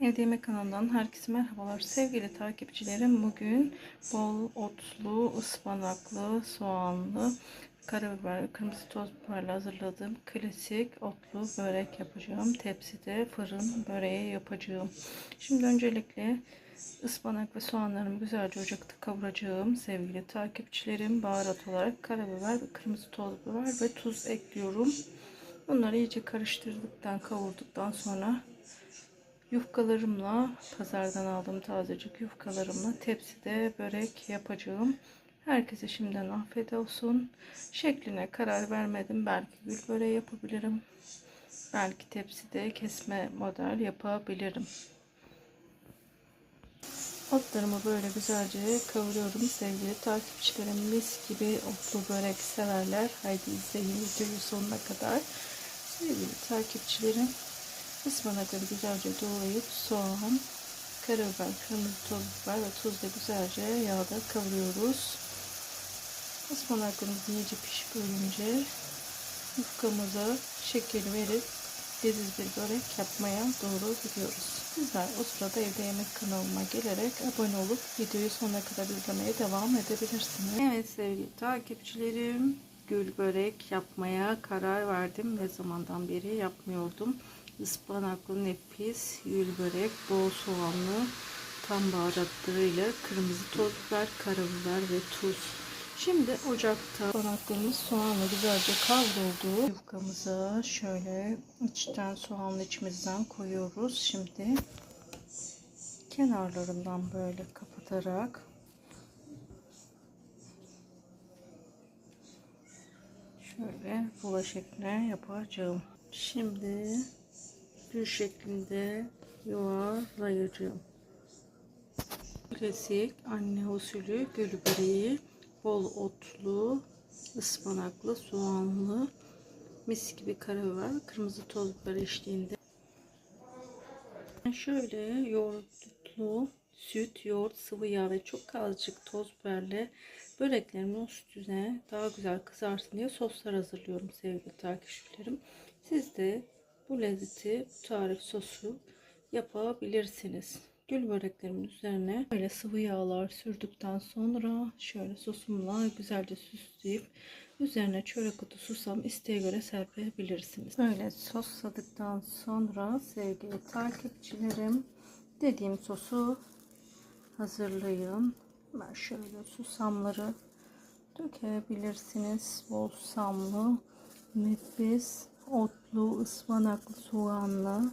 Evde Yemek kanalından herkese merhabalar. Sevgili takipçilerim bugün bol otlu, ıspanaklı, soğanlı, karabiber kırmızı toz biberle hazırladığım klasik otlu börek yapacağım. Tepside fırın böreği yapacağım. Şimdi öncelikle ıspanak ve soğanlarımı güzelce ocakta kavuracağım. Sevgili takipçilerim baharat olarak karabiber kırmızı toz biber ve tuz ekliyorum. Bunları iyice karıştırdıktan, kavurduktan sonra yufkalarımla pazardan aldığım tazecik yufkalarımla tepside börek yapacağım. Herkese şimdiden afiyet olsun. Şekline karar vermedim. Belki gül böreği yapabilirim. Belki tepside kesme model yapabilirim. Otlarımı böyle güzelce kavuruyorum sevgili takipçilerim. Mis gibi otlu börek severler. Haydi izleyin videoyu sonuna kadar. Sevgili takipçilerim ıspanakları güzelce doğrayıp soğan, karabiber, kırmızı toz biber ve tuzla güzelce yağda kavuruyoruz. Ispanaklarımız iyice pişip ölünce yufkamıza şeker verip leziz bir börek yapmaya doğru gidiyoruz. Sizler o sırada evde yemek kanalıma gelerek abone olup videoyu sonuna kadar izlemeye devam edebilirsiniz. Evet sevgili takipçilerim gül börek yapmaya karar verdim. Ne zamandan beri yapmıyordum. Ispanaklı nefis gül börek bol soğanlı tam baharatlarıyla kırmızı toz biber, karabiber ve tuz. Şimdi ocakta ıspanaklarımız soğanla güzelce kavruldu. Yufkamıza şöyle içten soğanlı içimizden koyuyoruz. Şimdi kenarlarından böyle kapatarak şöyle rulo şekline yapacağım. Şimdi bir şeklinde yuvarlayacağım. Klasik anne usulü gül böreği bol otlu, ıspanaklı, soğanlı, mis gibi karabiber, kırmızı toz biber eşliğinde. Şöyle yoğurtlu süt, yoğurt, sıvı yağ ve çok azıcık toz biberle böreklerimin üstüne daha güzel kızarsın diye soslar hazırlıyorum sevgili takipçilerim. Siz de bu lezzeti, bu tarif sosu yapabilirsiniz. Gül böreklerimin üzerine böyle sıvı yağlar sürdükten sonra şöyle sosumla güzelce süsleyip üzerine çörek otu susam isteğe göre serpebilirsiniz. Böyle sosladıktan sonra sevgili takipçilerim dediğim sosu hazırlayın. Ben şöyle susamları dökebilirsiniz. Bol susamlı, nefis, otlu, ıspanaklı, soğanlı